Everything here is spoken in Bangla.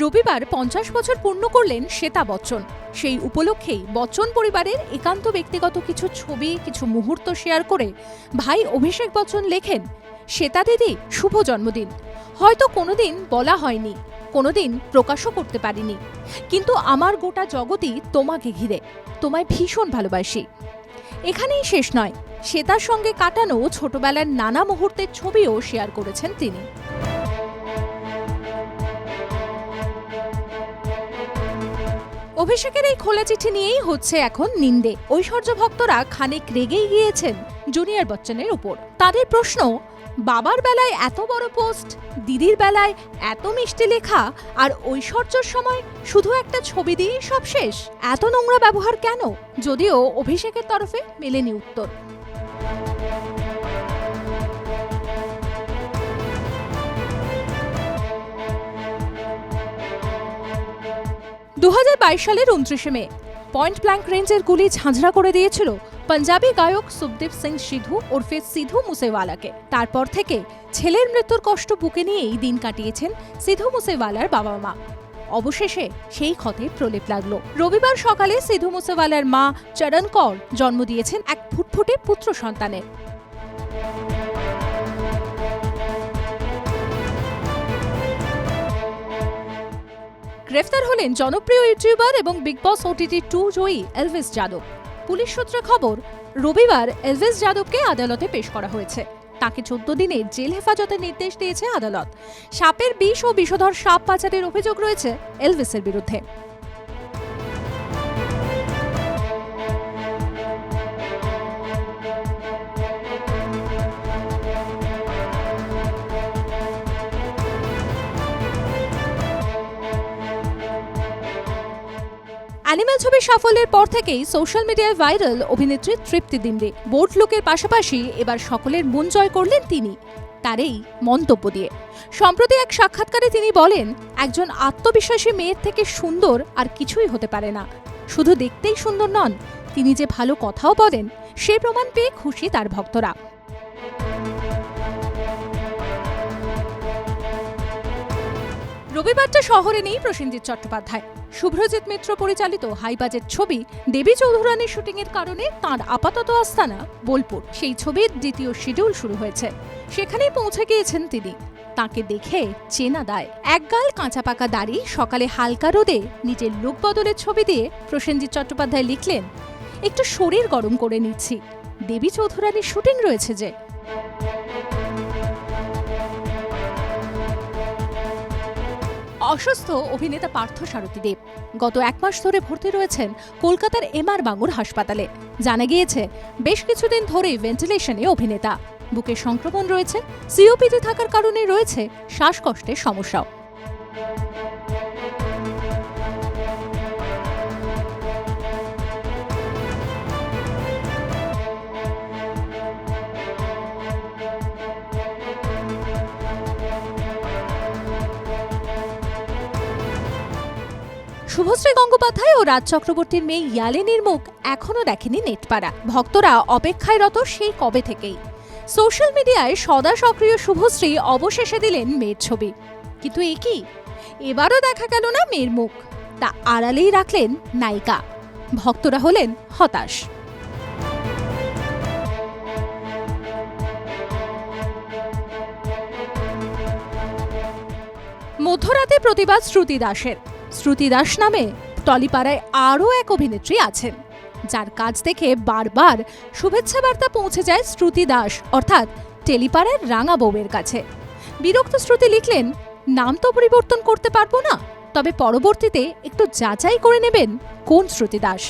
রবিবার পঞ্চাশ বছর পূর্ণ করলেন শ্বেতা বচ্চন। সেই উপলক্ষেই বচ্চন পরিবারের একান্ত ব্যক্তিগত কিছু ছবি, কিছু মুহূর্ত শেয়ার করে ভাই অভিষেক বচ্চন লেখেন, শ্বেতা দিদি, শুভ জন্মদিন। হয়তো কোনোদিন বলা হয়নি, কোনোদিন প্রকাশও করতে পারিনি। কিন্তু আমার গোটা জগতই তোমাকে ঘিরে, তোমায় ভীষণ ভালোবাসি। এখানেই শেষ নয়, শ্বেতার সঙ্গে কাটানো ছোটবেলার নানা মুহূর্তের ছবিও শেয়ার করেছেন তিনি। অভিষেকের এই খোলা চিঠি নিয়েই হচ্ছে এখন নিন্দে। ঐশ্বর্য ভক্তরা খানিক রেগেই গিয়েছেন জুনিয়র বচ্চনের উপর। তাদের প্রশ্ন, বাবার বেলায় এত বড় পোস্ট, দিদির বেলায় এত মিষ্টি লেখা, আর ঐশ্বর্যর সময় শুধু একটা ছবি দিয়েই সব শেষ? এত নোংরা ব্যবহার কেন? যদিও অভিষেকের তরফে মেলেনি উত্তর। দু হাজার বাইশ সালের উনত্রিশে মে। পয়েন্ট ব্ল্যাঙ্ক রেঞ্জের গুলি ঝাঁঝরা করে দিয়েছিল পাঞ্জাবি গায়ক সুখদেব সিং সিধু ওরফে সিধু মুসেওয়ালাকে। তারপর থেকে ছেলের মৃত্যুর কষ্ট বুকে নিয়েই দিন কাটিয়েছেন সিধু মুসেওয়ালার বাবা মা অবশেষে সেই ক্ষতে প্রলেপ লাগল। রবিবার সকালে সিধু মুসেওয়ালার মা চরণ কৌর জন্ম দিয়েছেন এক ফুটফুটে পুত্র সন্তানের। গ্রেফতার হলেন জনপ্রিয় ইউটিউবার এবং বিগ বস ওটিটি টু জয়ী এলভিস যাদব। পুলিশ সূত্রে খবর, রবিবার এলভিস যাদবকে আদালতে পেশ করা হয়েছে। তাকে চোদ্দ দিনের জেল হেফাজতের নির্দেশ দিয়েছে আদালত। সাপের বিষ ও বিষধর সাপ পাচারের অভিযোগ রয়েছে এলভিসের বিরুদ্ধে। অ্যানিমেল ছবির সাফল্যের পর থেকেই সোশ্যাল মিডিয়ায় ভাইরাল অভিনেত্রী তৃপ্তি দিমরে বোল্ড লুকের পাশাপাশি এবার সকলের মন জয় করলেন তিনি, তার এই মন্তব্য দিয়ে। সম্প্রতি এক সাক্ষাৎকারে তিনি বলেন, একজন আত্মবিশ্বাসী মেয়ের থেকে সুন্দর আর কিছুই হতে পারে না। শুধু দেখতেই সুন্দর নন, তিনি যে ভালো কথাও বলেন, সে প্রমাণ পেয়ে খুশি তার ভক্তরা। রবিবারটা শহরে নেই প্রসেনজিৎ চট্টোপাধ্যায়। শুভ্রজিৎ মিত্র পরিচালিত হাই বাজেট ছবি দেবী চৌধুরানীর শুটিংয়ের কারণে তার আপাতত আস্তানা, বোলপুর। সেই ছবির দ্বিতীয় শিডিউল শুরু হয়েছে। সেখানেই পৌঁছে গিয়েছেন তিনি। তাকে দেখে চেনা দায়। একগাল কাঁচা পাকা দাড়ি, সকালে হালকা রোদে নিজের লোক বদলের ছবি দিয়ে প্রসেনজিৎ চট্টোপাধ্যায় লিখলেন, একটু শরীর গরম করে নিচ্ছি। দেবী চৌধুরানীর শুটিং রয়েছে যে অসুস্থ অভিনেতা পার্থ সারথী দেব। গত এক মাস ধরে ভর্তি রয়েছেন কলকাতার এমআর বাঙুর হাসপাতালে। জানা গিয়েছে, বেশ কিছুদিন ধরেই ভেন্টিলেশনে অভিনেতা। বুকে সংক্রমণ রয়েছে সিওপিতে থাকার কারণে রয়েছে শ্বাসকষ্টের সমস্যাও। শুভশ্রী গঙ্গোপাধ্যায় ও রাজ চক্রবর্তীর মেয়ে ইয়ালিনীর মুখ এখনও দেখেনি নেটপাড়া। ভক্তরা অপেক্ষায় রত সেই কবে থেকেই। সোশ্যাল মিডিয়ায় সদা সক্রিয় শুভশ্রী অবশেষে দিলেন মেয়ের ছবি। কিন্তু এ কি? এবারও দেখা গেল না মেয়ের মুখ। তা আড়ালেই রাখলেন নায়িকা। ভক্তরা হলেন হতাশ। মধ্যরাতে প্রতিবাদ শ্রুতি দাসের। শ্রুতি দাস নামে টলিপাড়ায় আরও এক অভিনেত্রী আছেন, যার কাজ দেখে বারবার শুভেচ্ছা বার্তা পৌঁছে যায় শ্রুতি দাস, অর্থাৎ টেলিপাড়ার রাঙা বউয়ের কাছে। বিরক্ত শ্রুতি লিখলেন, নাম তো পরিবর্তন করতে পারব না, তবে পরবর্তীতে একটু যাচাই করে নেবেন কোন শ্রুতি দাস?